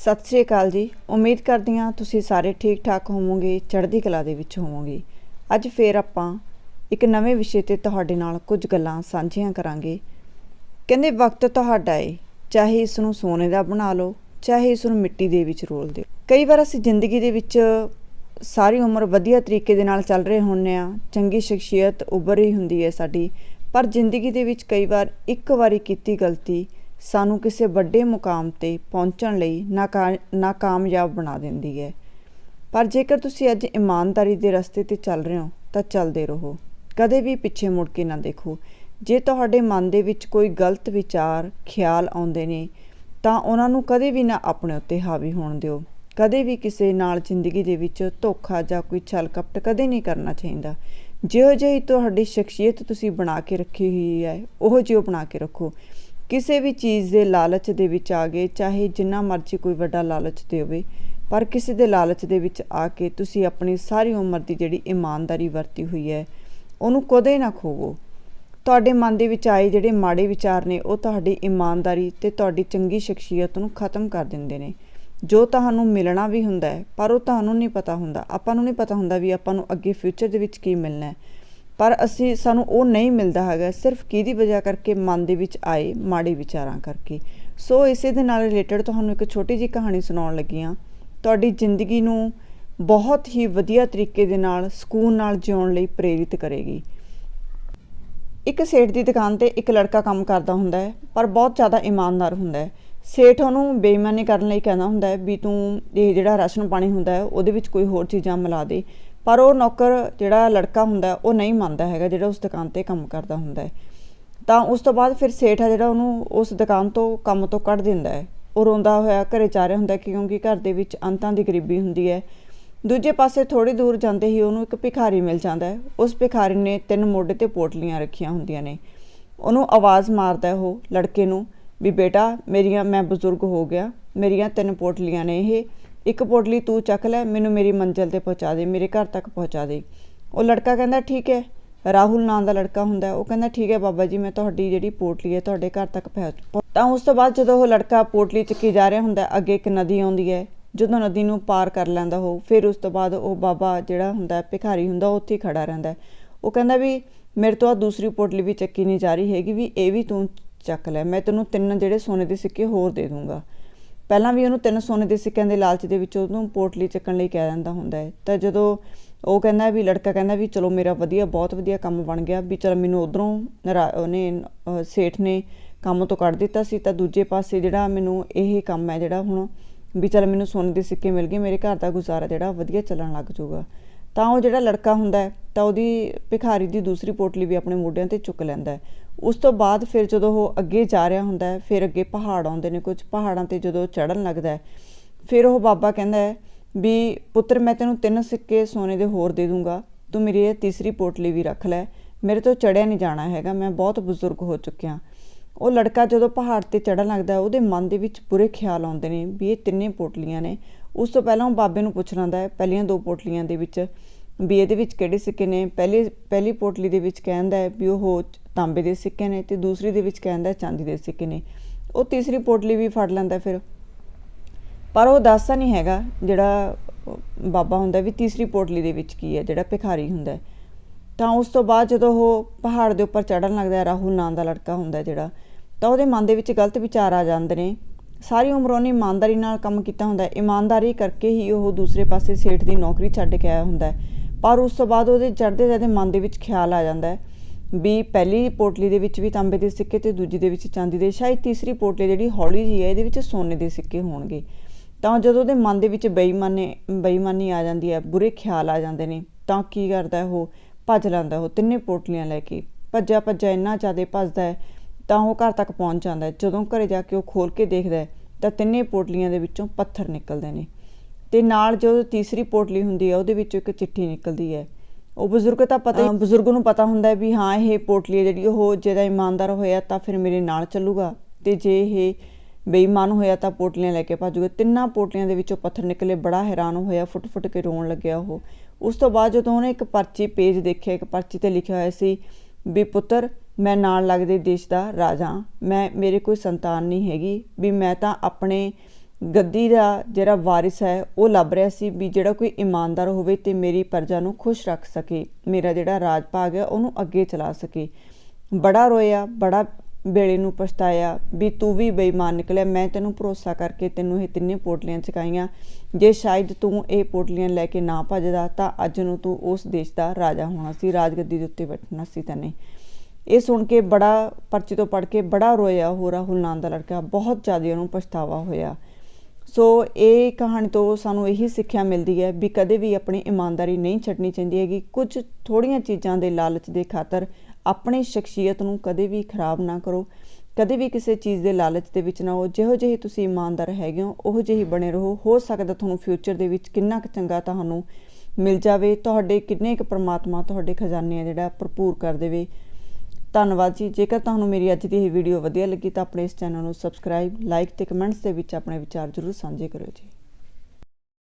ਸਤਿ ਸ਼੍ਰੀ ਅਕਾਲ ਜੀ। ਉਮੀਦ ਕਰਦੀ ਹਾਂ ਤੁਸੀਂ ਸਾਰੇ ਠੀਕ ਠਾਕ ਹੋਵੋਗੇ, ਚੜ੍ਹਦੀ ਕਲਾ ਦੇ ਵਿੱਚ ਹੋਵੋਗੇ। ਅੱਜ ਫੇਰ ਆਪਾਂ ਇੱਕ ਨਵੇਂ ਵਿਸ਼ੇ ਤੇ ਤੁਹਾਡੇ ਨਾਲ ਕੁਝ ਗੱਲਾਂ ਸਾਂਝੀਆਂ ਕਰਾਂਗੇ। ਕਹਿੰਦੇ, ਵਕਤ ਤੁਹਾਡਾ ਏ। ਚਾਹੇ ਇਸ ਨੂੰ ਸੋਨੇ ਦਾ ਬਣਾ ਲਓ, ਚਾਹੇ ਇਸ ਨੂੰ ਮਿੱਟੀ ਦੇ ਵਿੱਚ ਰੋਲ ਦਿਓ। ਕਈ ਵਾਰ ਅਸੀਂ ਜ਼ਿੰਦਗੀ ਦੇ ਵਿੱਚ ਸਾਰੀ ਉਮਰ ਵਧੀਆ ਤਰੀਕੇ ਦੇ ਨਾਲ ਚੱਲ ਰਹੇ ਹੁੰਨੇ ਆ ਚੰਗੀ ਸ਼ਖਸੀਅਤ ਉੱਭਰ ਰਹੀ ਹੁੰਦੀ ਹੈ ਸਾਡੀ। ਪਰ ਜ਼ਿੰਦਗੀ ਦੇ ਵਿੱਚ ਕਈ ਵਾਰ ਇੱਕ ਵਾਰੀ ਕੀਤੀ ਗਲਤੀ ਸਾਨੂੰ ਕਿਸੇ ਵੱਡੇ ਮੁਕਾਮ ਤੇ ਪਹੁੰਚਣ ਲਈ ਨਾਕਾ- ਨਾਕਾਮਯਾਬ ਬਣਾ ਦਿੰਦੀ ਹੈ। ਪਰ ਜੇਕਰ ਤੁਸੀਂ ਅੱਜ ਇਮਾਨਦਾਰੀ ਦੇ ਰਸਤੇ ਤੇ ਚੱਲ ਰਹੇ ਹੋ, ਤਾਂ ਚੱਲਦੇ ਰਹੋ। ਕਦੇ ਵੀ ਪਿੱਛੇ ਮੁੜ ਕੇ ਨਾ ਦੇਖੋ। ਜੇ ਤੁਹਾਡੇ ਮਨ ਦੇ ਵਿੱਚ ਕੋਈ ਗਲਤ ਵਿਚਾਰ, ਖਿਆਲ ਆਉਂਦੇ ਨੇ, ਤਾਂ ਉਹਨਾਂ ਨੂੰ ਕਦੇ ਵੀ ਨਾ ਆਪਣੇ ਉੱਤੇ ਹਾਵੀ ਹੋਣ ਦਿਓ। ਕਦੇ ਵੀ ਕਿਸੇ ਨਾਲ ਜ਼ਿੰਦਗੀ ਦੇ ਵਿੱਚ ਧੋਖਾ ਜਾਂ ਕੋਈ ਛਲ ਕਪਟ ਕਦੇ ਨਹੀਂ ਕਰਨਾ ਚਾਹੀਦਾ। ਜਿਹੋ ਜਿਹੀ ਤੁਹਾਡੀ ਸ਼ਖਸੀਅਤ ਤੁਸੀਂ ਬਣਾ ਕੇ ਰੱਖੀ ਹੋਈ ਹੈ, ਉਹ ਜਿਹੀ ਬਣਾ ਕੇ ਰੱਖੋ। ਕਿਸੇ ਵੀ ਚੀਜ਼ ਦੇ ਲਾਲਚ ਦੇ ਵਿੱਚ ਆ ਗਏ, ਚਾਹੇ ਜਿੰਨਾ ਮਰਜ਼ੀ ਕੋਈ ਵੱਡਾ ਲਾਲਚ ਦੇ ਹੋਵੇ, ਪਰ ਕਿਸੇ ਦੇ ਲਾਲਚ ਦੇ ਵਿੱਚ ਆ ਕੇ ਤੁਸੀਂ ਆਪਣੀ ਸਾਰੀ ਉਮਰ ਦੀ ਜਿਹੜੀ ਇਮਾਨਦਾਰੀ ਵਰਤੀ ਹੋਈ ਹੈ, ਉਹਨੂੰ ਕਦੇ ਨਾ ਖੋਵੋ। ਤੁਹਾਡੇ ਮਨ ਦੇ ਵਿੱਚ ਆਏ ਜਿਹੜੇ ਮਾੜੇ ਵਿਚਾਰ ਨੇ, ਉਹ ਤੁਹਾਡੀ ਇਮਾਨਦਾਰੀ ਤੇ ਤੁਹਾਡੀ ਚੰਗੀ ਸ਼ਖਸੀਅਤ ਨੂੰ ਖਤਮ ਕਰ ਦਿੰਦੇ ਨੇ। ਜੋ ਤੁਹਾਨੂੰ ਮਿਲਣਾ ਵੀ ਹੁੰਦਾ ਹੈ, ਪਰ ਉਹ ਤੁਹਾਨੂੰ ਨਹੀਂ ਪਤਾ ਹੁੰਦਾ। ਆਪਾਂ ਨੂੰ ਨਹੀਂ ਪਤਾ ਹੁੰਦਾ ਵੀ ਆਪਾਂ ਨੂੰ ਅੱਗੇ ਫਿਊਚਰ ਦੇ ਵਿੱਚ ਕੀ ਮਿਲਣਾ ਹੈ। ਪਰ ਅਸੀਂ, ਸਾਨੂੰ ਉਹ ਨਹੀਂ ਮਿਲਦਾ ਹੈਗਾ। ਸਿਰਫ ਕਿਹਦੀ ਵਜ੍ਹਾ ਕਰਕੇ ਮਨ ਦੇ ਵਿੱਚ ਆਏ ਮਾੜੇ ਵਿਚਾਰਾਂ ਕਰਕੇ। ਸੋ ਇਸੇ ਦੇ ਨਾਲ ਰਿਲੇਟਡ ਤੁਹਾਨੂੰ ਇੱਕ ਛੋਟੀ ਜਿਹੀ ਕਹਾਣੀ ਸੁਣਾਉਣ ਲੱਗੀ ਹਾਂ। ਤੁਹਾਡੀ ਜ਼ਿੰਦਗੀ ਨੂੰ ਬਹੁਤ ਹੀ ਵਧੀਆ ਤਰੀਕੇ ਦੇ ਨਾਲ, ਸਕੂਨ ਨਾਲ ਜਿਉਣ ਲਈ ਪ੍ਰੇਰਿਤ ਕਰੇਗੀ। ਇੱਕ ਸੇਠ ਦੀ ਦੁਕਾਨ ਤੇ ਇੱਕ ਲੜਕਾ ਕੰਮ ਕਰਦਾ ਹੁੰਦਾ ਹੈ, ਪਰ ਬਹੁਤ ਜ਼ਿਆਦਾ ਇਮਾਨਦਾਰ ਹੁੰਦਾ ਹੈ। ਸੇਠ ਉਹਨੂੰ ਬੇਈਮਾਨੀ ਕਰਨ ਲਈ ਕਹਿੰਦਾ ਹੁੰਦਾ ਹੈ ਵੀ ਤੂੰ ਇਹ ਜਿਹੜਾ ਰਾਸ਼ਨ ਪਾਣੀ ਹੁੰਦਾ ਹੈ, ਉਹਦੇ ਵਿੱਚ ਕੋਈ ਹੋਰ ਚੀਜ਼ਾਂ ਮਿਲਾ ਦੇ। ਪਰ ਉਹ ਨੌਕਰ ਜਿਹੜਾ ਲੜਕਾ ਹੁੰਦਾ ਉਹ ਨਹੀਂ ਮੰਨਦਾ ਹੈਗਾ, ਜਿਹੜਾ ਉਸ ਦੁਕਾਨ ਤੇ ਕੰਮ ਕਰਦਾ ਹੁੰਦਾ ਹੈ। ਤਾਂ ਉਸ ਤੋਂ ਬਾਅਦ ਫਿਰ ਸੇਠ ਆ ਜਿਹੜਾ ਉਹਨੂੰ ਉਸ ਦੁਕਾਨ ਤੋਂ ਕੰਮ ਤੋਂ ਕੱਢ ਦਿੰਦਾ ਹੈ। ਉਹ ਰੋਂਦਾ ਹੋਇਆ ਘਰੇ ਜਾ ਰਿਹਾ ਹੁੰਦਾ ਕਿਉਂਕਿ ਘਰ ਦੇ ਵਿੱਚ ਅੰਤਾਂ ਦੀ ਗਰੀਬੀ ਹੁੰਦੀ ਹੈ। ਦੂਜੇ ਪਾਸੇ ਥੋੜੀ ਦੂਰ ਜਾਂਦੇ ਹੀ ਉਹਨੂੰ ਇੱਕ ਭਿਖਾਰੀ ਮਿਲ ਜਾਂਦਾ ਹੈ। ਉਸ ਭਿਖਾਰੀ ਨੇ ਤਿੰਨ ਮੋਢੇ ਤੇ ਪੋਟਲੀਆਂ ਰੱਖੀਆਂ ਹੁੰਦੀਆਂ ਨੇ। ਉਹਨੂੰ ਆਵਾਜ਼ ਮਾਰਦਾ ਉਹ ਲੜਕੇ ਨੂੰ ਵੀ ਬੇਟਾ, ਮੇਰੀਆਂ, ਮੈਂ ਬਜ਼ੁਰਗ ਹੋ ਗਿਆ। ਮੇਰੀਆਂ ਤਿੰਨ ਪੋਟਲੀਆਂ ਨੇ ਇਹ। ਇੱਕ ਪੋਟਲੀ ਤੂੰ ਚੱਕ ਲੈ, ਮੈਨੂੰ ਮੇਰੀ ਮੰਜ਼ਿਲ ਤੇ ਪਹੁੰਚਾ ਦੇ, ਮੇਰੇ ਘਰ ਤੱਕ ਪਹੁੰਚਾ ਦੇ। ਉਹ ਲੜਕਾ ਕਹਿੰਦਾ, ਠੀਕ ਹੈ। ਰਾਹੁਲ ਨਾਂ ਦਾ ਲੜਕਾ ਹੁੰਦਾ ਉਹ ਕਹਿੰਦਾ, ਠੀਕ ਹੈ ਬਾਬਾ ਜੀ, ਮੈਂ ਤੁਹਾਡੀ ਜਿਹੜੀ ਪੋਟਲੀ ਹੈ, ਤੁਹਾਡੇ ਘਰ ਤੱਕ ਪਹੁੰਚ ਤਾਂ ਉਸ ਤੋਂ ਬਾਅਦ ਜਦੋਂ ਉਹ ਲੜਕਾ ਪੋਟਲੀ ਚੱਕੀ ਜਾ ਰਿਹਾ ਹੁੰਦਾ, ਅੱਗੇ ਇੱਕ ਨਦੀ ਆਉਂਦੀ ਹੈ, ਜਦੋਂ ਨਦੀ ਨੂੰ ਪਾਰ ਕਰ ਲੈਂਦਾ ਹੋ ਫਿਰ ਉਸ ਤੋਂ ਬਾਅਦ ਉਹ ਬਾਬਾ ਜਿਹੜਾ ਹੁੰਦਾ, ਭਿਖਾਰੀ ਹੁੰਦਾ, ਉਹ ਉੱਥੇ ਹੀ ਖੜਾ ਰਹਿੰਦਾ ਉਹ ਕਹਿੰਦਾ ਵੀ, ਮੇਰੇ ਤੋਂ ਆ ਦੂਸਰੀ ਪੋਟਲੀ ਵੀ ਚੱਕੀ ਨਹੀਂ ਜਾ ਰਹੀ ਹੈਗੀ, ਵੀ ਇਹ ਵੀ ਤੂੰ ਚੱਕ ਲੈ, ਮੈਂ ਤੈਨੂੰ ਤਿੰਨ ਜਿਹੜੇ ਸੋਨੇ ਦੇ ਸਿੱਕੇ ਹੋਰ ਦੇ ਦੂੰਗਾ। ਪਹਿਲਾਂ ਵੀ ਉਹਨੂੰ ਤਿੰਨ ਸੋਨੇ ਦੇ ਸਿੱਕਿਆਂ ਦੇ ਲਾਲਚ ਦੇ ਵਿੱਚ ਉਹਨੂੰ ਪੋਟਲੀ ਚੱਕਣ ਲਈ ਕਹਿ ਦਿੰਦਾ ਹੁੰਦਾ ਹੈ। ਤਾਂ ਜਦੋਂ ਉਹ ਕਹਿੰਦਾ ਵੀ, ਲੜਕਾ ਕਹਿੰਦਾ ਵੀ, ਚਲੋ ਮੇਰਾ ਵਧੀਆ, ਬਹੁਤ ਵਧੀਆ ਕੰਮ ਬਣ ਗਿਆ, ਵੀ ਚਲ ਮੈਨੂੰ ਉਧਰੋਂ ਉਹਨੇ ਸੇਠ ਨੇ ਕੰਮ ਤੋਂ ਕੱਢ ਦਿੱਤਾ ਸੀ, ਤਾਂ ਦੂਜੇ ਪਾਸੇ ਜਿਹੜਾ ਮੈਨੂੰ ਇਹ ਕੰਮ ਹੈ ਜਿਹੜਾ ਹੁਣ ਵੀ ਚਲ ਮੈਨੂੰ ਸੋਨੇ ਦੇ ਸਿੱਕੇ ਮਿਲ ਗਏ, ਮੇਰੇ ਘਰ ਦਾ ਗੁਜ਼ਾਰਾ ਜਿਹੜਾ ਵਧੀਆ ਚੱਲਣ ਲੱਗ ਜਾਊਗਾ। ਤਾਂ ਉਹ ਜਿਹੜਾ ਲੜਕਾ ਹੁੰਦਾ ਤਾਂ ਉਹਦੀ ਭਿਖਾਰੀ ਦੀ ਦੂਸਰੀ ਪੋਟਲੀ ਵੀ ਆਪਣੇ ਮੋਢਿਆਂ ਤੇ ਚੁੱਕ ਲੈਂਦਾ ਹੈ। ਉਸ ਤੋਂ ਬਾਅਦ ਫਿਰ ਜਦੋਂ ਉਹ ਅੱਗੇ ਜਾ ਰਿਹਾ ਹੁੰਦਾ ਹੈ, ਫਿਰ ਅੱਗੇ ਪਹਾੜ ਆਉਂਦੇ ਨੇ ਕੁਝ। ਪਹਾੜਾਂ ਤੇ ਜਦੋਂ ਚੜਨ ਲੱਗਦਾ ਹੈ, ਫਿਰ ਉਹ ਬਾਬਾ ਕਹਿੰਦਾ ਹੈ ਵੀ, ਪੁੱਤਰ, ਮੈਂ ਤੈਨੂੰ ਤਿੰਨ ਸਿੱਕੇ ਸੋਨੇ ਦੇ ਹੋਰ ਦੇ ਦੂੰਗਾ। ਤੂੰ ਮੇਰੀ ਇਹ ਤੀਸਰੀ ਪੋਟਲੀ ਵੀ ਰੱਖ ਲੈ। ਮੇਰੇ ਤੋਂ ਚੜਿਆ ਨਹੀਂ ਜਾਣਾ ਹੈਗਾ। ਮੈਂ ਬਹੁਤ ਬਜ਼ੁਰਗ ਹੋ ਚੁੱਕਿਆ ਉਹ ਲੜਕਾ ਜਦੋਂ ਪਹਾੜ ਤੇ ਚੜਨ ਲੱਗਦਾ ਉਹਦੇ ਮਨ ਦੇ ਵਿੱਚ ਬੁਰੇ ਖਿਆਲ ਆਉਂਦੇ ਨੇ ਵੀ ਇਹ ਤਿੰਨੇ ਪੋਟਲੀਆਂ ਨੇ। ਉਸ ਤੋਂ ਪਹਿਲਾਂ ਉਹ ਬਾਬੇ ਨੂੰ ਪੁੱਛ ਲੈਂਦਾ ਹੈ, ਪਹਿਲੀਆਂ ਦੋ ਪੋਟਲੀਆਂ ਦੇ ਵਿੱਚ ਵੀ ਇਹਦੇ ਵਿੱਚ ਕਿਹੜੇ ਸਿੱਕੇ ਨੇ? ਪਹਿਲੇ, ਪਹਿਲੀ ਪੋਟਲੀ ਦੇ ਵਿੱਚ ਕਹਿੰਦਾ ਹੈ ਵੀ ਉਹ ਤਾਂਬੇ ਦੇ ਸਿੱਕੇ ਨੇ ਤੇ ਦੂਸਰੀ ਦੇ ਵਿੱਚ ਕਹਿੰਦਾ ਚਾਂਦੀ ਦੇ ਸਿੱਕੇ ਨੇ। ਉਹ ਤੀਸਰੀ ਪੋਟਲੀ ਵੀ ਫੜ ਲੈਂਦਾ ਫਿਰ। ਪਰ ਉਹ ਦੱਸਦਾ ਨਹੀਂ ਹੈਗਾ ਜਿਹੜਾ ਬਾਬਾ ਹੁੰਦਾ ਵੀ ਤੀਸਰੀ ਪੋਟਲੀ ਦੇ ਵਿੱਚ ਕੀ ਹੈ, ਜਿਹੜਾ ਭਿਖਾਰੀ ਹੁੰਦਾ ਤਾਂ ਉਸ ਤੋਂ ਬਾਅਦ ਜਦੋਂ ਉਹ ਪਹਾੜ ਦੇ ਉੱਪਰ ਚੜਨ ਲੱਗਦਾ ਰਾਹੁਲ ਨਾਂ ਦਾ ਲੜਕਾ ਹੁੰਦਾ ਜਿਹੜਾ, ਤਾਂ ਉਹਦੇ ਮਨ ਦੇ ਵਿੱਚ ਗਲਤ ਵਿਚਾਰ ਆ ਜਾਂਦੇ ਨੇ ਸਾਰੀ ਉਮਰ ਉਹਨੇ ਇਮਾਨਦਾਰੀ ਨਾਲ ਕੰਮ ਕੀਤਾ ਹੁੰਦਾ ਹੈ। ਇਮਾਨਦਾਰੀ ਕਰਕੇ ਹੀ ਉਹ ਦੂਸਰੇ ਪਾਸੇ ਸੇਠ ਦੀ ਨੌਕਰੀ ਛੱਡ ਕੇ ਆਇਆ ਹੁੰਦਾ ਹੈ। ਪਰ ਉਸ ਤੋਂ ਬਾਅਦ ਉਹਦੇ ਚੜ੍ਹਦੇ ਜਾਂਦੇ ਮਨ ਦੇ ਵਿੱਚ ਖਿਆਲ ਆ ਜਾਂਦਾ ਹੈ ਵੀ ਪਹਿਲੀ ਪੋਟਲੀ ਦੇ ਵਿੱਚ ਵੀ ਤਾਂਬੇ ਦੇ ਸਿੱਕੇ ਤੇ ਦੂਜੀ ਦੇ ਵਿੱਚ ਚਾਂਦੀ ਦੇ, ਸ਼ਾਇਦ ਤੀਸਰੀ ਪੋਟਲੀ ਜਿਹੜੀ ਹੌਲੀ ਜੀ ਹੈ, ਇਹਦੇ ਵਿੱਚ ਸੋਨੇ ਦੇ ਸਿੱਕੇ ਹੋਣਗੇ। ਤਾਂ ਜਦੋਂ ਉਹਦੇ ਮਨ ਦੇ ਵਿੱਚ ਬੇਈਮਾਨੇ, ਬੇਈਮਾਨੀ ਆ ਜਾਂਦੀ ਹੈ, ਬੁਰੇ ਖਿਆਲ ਆ ਜਾਂਦੇ ਨੇ, ਤਾਂ ਕੀ ਕਰਦਾ ਉਹ? ਭੱਜ ਲੈਂਦਾ ਉਹ ਤਿੰਨੇ ਪੋਟਲੀਆਂ ਲੈ ਕੇ। ਭੱਜਿਆ ਭੱਜਿਆ ਇੰਨਾ ਜ਼ਿਆਦਾ ਭੱਜਦਾ ਹੈ ਤਾਂ ਉਹ ਘਰ ਤੱਕ ਪਹੁੰਚ ਜਾਂਦਾ ਹੈ। ਜਦੋਂ ਘਰੇ ਜਾ ਕੇ ਉਹ ਖੋਲ ਕੇ ਦੇਖਦਾ ਹੈ ਤਾਂ ਤਿੰਨੇ ਪੋਟਲੀਆਂ ਦੇ ਵਿੱਚੋਂ ਪੱਥਰ ਨਿਕਲਦੇ ਨੇ। ਤੇ ਨਾਲ ਜੋ ਤੀਸਰੀ ਪੋਟਲੀ ਹੁੰਦੀ ਹੈ ਉਹਦੇ ਵਿੱਚੋਂ ਇੱਕ ਚਿੱਠੀ ਨਿਕਲਦੀ ਹੈ। ਉਹ ਬਜ਼ੁਰਗ ਤਾਂ ਪਤਾ ਹੀ ਬਜ਼ੁਰਗ ਨੂੰ ਪਤਾ ਹੁੰਦਾ ਵੀ ਹਾਂ ਇਹ ਪੋਟਲੀ ਜਿਹੜੀ ਉਹ ਜਿਹਦਾ ਇਮਾਨਦਾਰ ਹੋਇਆ ਤਾਂ ਫਿਰ ਮੇਰੇ ਨਾਲ ਚੱਲੂਗਾ। ਤੇ ਜੇ ਇਹ ਬੇਈਮਾਨ ਹੋਇਆ ਤਾਂ ਪੋਟਲੀਆਂ ਲੈ ਕੇ ਭੱਜੂਗਾ। ਤਿੰਨਾਂ ਪੋਟਲੀਆਂ ਦੇ ਵਿੱਚੋਂ ਪੱਥਰ ਨਿਕਲੇ ਬੜਾ ਹੈਰਾਨ ਹੋਇਆ ਫੁੱਟ ਫੁੱਟ ਕੇ ਰੋਣ ਲੱਗਿਆ ਉਹ। ਉਸ ਤੋਂ ਬਾਅਦ ਜਦੋਂ ਉਹਨੇ ਇੱਕ ਪਰਚੀ ਪੇਜ ਦੇਖਿਆ ਇੱਕ ਪਰਚੀ ਤੇ ਲਿਖਿਆ ਹੋਇਆ ਸੀ ਵੀ ਪੁੱਤਰ ਮੈਂ ਨਾਲ ਲੱਗਦੇ ਦੇਸ਼ ਦਾ ਰਾਜਾ। ਮੈਂ, ਮੇਰੇ ਕੋਈ ਸੰਤਾਨ ਨਹੀਂ ਹੈਗੀ। ਵੀ ਮੈਂ ਤਾਂ ਆਪਣੇ ਗੱਦੀ ਦਾ ਜਿਹੜਾ ਵਾਰਿਸ ਹੈ, ਉਹ ਲੱਭ ਰਿਹਾ ਸੀ ਵੀ ਜਿਹੜਾ ਕੋਈ ਇਮਾਨਦਾਰ ਹੋਵੇ ਤੇ ਮੇਰੀ ਪ੍ਰਜਾ ਨੂੰ ਖੁਸ਼ ਰੱਖ ਸਕੇ, ਮੇਰਾ ਜਿਹੜਾ ਰਾਜ ਭਾਗ ਹੈ, ਉਹਨੂੰ ਅੱਗੇ ਚਲਾ ਸਕੇ। ਬੜਾ ਰੋਇਆ, ਬੜਾ ਵੇਲੇ ਨੂੰ ਪਛਤਾਇਆ ਵੀ ਤੂੰ ਵੀ ਬੇਈਮਾਨ ਨਿਕਲਿਆ। ਮੈਂ ਤੈਨੂੰ ਭਰੋਸਾ ਕਰਕੇ ਤੈਨੂੰ ਇਹ ਤਿੰਨੇ ਪੋਟਲੀਆਂ ਚਕਾਈਆਂ ਜੇ ਸ਼ਾਇਦ ਤੂੰ ਇਹ ਪੋਟਲੀਆਂ ਲੈ ਕੇ ਨਾ ਭੱਜਦਾ, ਤਾਂ ਅੱਜ ਨੂੰ ਤੂੰ ਉਸ ਦੇਸ਼ ਦਾ ਰਾਜਾ ਹੋਣਾ ਸੀ, ਰਾਜਗੱਦੀ ਦੇ ਉੱਤੇ ਬੈਠਣਾ ਸੀ ਤੈਨੇ। ਇਹ ਸੁਣ ਕੇ ਬੜਾ ਪਰਚੀ ਤੋਂ ਪੜ ਕੇ ਬੜਾ ਰੋਇਆ ਉਹ ਰਾਹੁਲ ਨਾਮ ਦਾ ਲੜਕਾ, ਬਹੁਤ ਜ਼ਿਆਦਾ ਉਹਨੂੰ ਪਛਤਾਵਾ ਹੋਇਆ। ਸੋ ਇਹ ਕਹਾਣੀ ਤੋਂ ਸਾਨੂੰ ਇਹੀ ਸਿੱਖਿਆ ਮਿਲਦੀ ਹੈ ਵੀ ਕਦੇ ਵੀ ਆਪਣੀ ਇਮਾਨਦਾਰੀ ਨਹੀਂ ਛੱਡਣੀ ਚਾਹੀਦੀ ਹੈਗੀ। ਕੁਝ ਥੋੜੀਆਂ ਚੀਜ਼ਾਂ ਦੇ ਲਾਲਚ ਦੇ ਖਾਤਰ ਆਪਣੀ ਸ਼ਖਸੀਅਤ ਨੂੰ ਕਦੇ ਵੀ ਖਰਾਬ ਨਾ ਕਰੋ। ਕਦੇ ਵੀ ਕਿਸੇ ਚੀਜ਼ ਦੇ ਲਾਲਚ ਦੇ ਵਿੱਚ ਨਾ ਹੋ ਜਿਹੋ ਜਿਹੇ ਤੁਸੀਂ ਇਮਾਨਦਾਰ ਹੈਗੇ ਹੋ, ਉਹੋ ਜਿਹੇ ਬਣੇ ਰਹੋ। ਹੋ ਸਕਦਾ ਤੁਹਾਨੂੰ ਫਿਊਚਰ ਦੇ ਵਿੱਚ ਕਿੰਨਾ ਕੁ ਚੰਗਾ ਤੁਹਾਨੂੰ ਮਿਲ ਜਾਵੇ। ਤੁਹਾਡੇ ਕਿੰਨੇ ਕੁ ਪ੍ਰਮਾਤਮਾ ਤੁਹਾਡੇ ਖਜ਼ਾਨੇ ਆ ਜਿਹੜਾ ਭਰਪੂਰ ਕਰ ਦੇਵੇ। ਧੰਨਵਾਦ ਜੀ। ਜੇਕਰ ਤੁਹਾਨੂੰ ਮੇਰੀ ਅੱਜ ਦੀ ਇਹ ਵੀਡੀਓ ਵਧੀਆ ਲੱਗੀ ਤਾਂ ਆਪਣੇ ਇਸ ਚੈਨਲ ਨੂੰ ਸਬਸਕ੍ਰਾਈਬ ਲਾਈਕ ਤੇ ਕਮੈਂਟਸ ਦੇ ਵਿੱਚ ਆਪਣੇ ਵਿਚਾਰ ਜ਼ਰੂਰ ਸਾਂਝੇ ਕਰਿਓ ਜੀ।